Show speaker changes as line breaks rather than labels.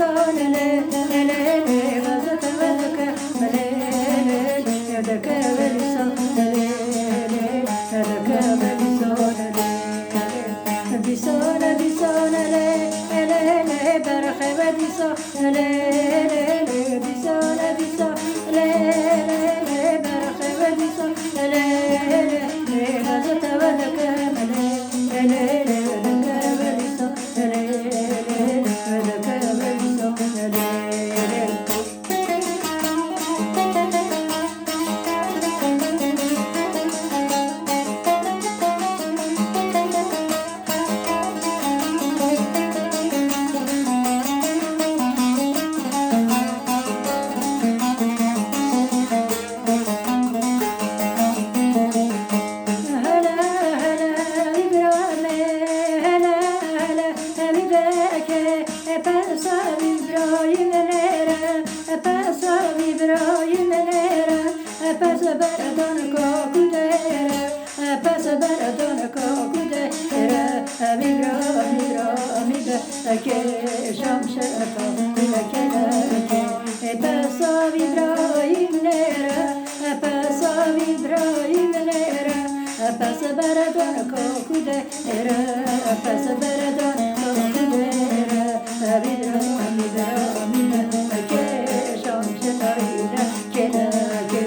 berahe disana le le le le vazata vazaka Ebibeke Epesa İbrahim'lere Epesa İbrahim'lere Epesa beradon kokudere Epesa beradon kokudere İbrahim İbrahim İbrahim Şamşata Bilekeleke Epesa İbrahim'lere Epesa İbrahim'lere Passa beradon kokude era Passa beradon kokude era Abidra amidra amina Ke şamşe tarina Kena ke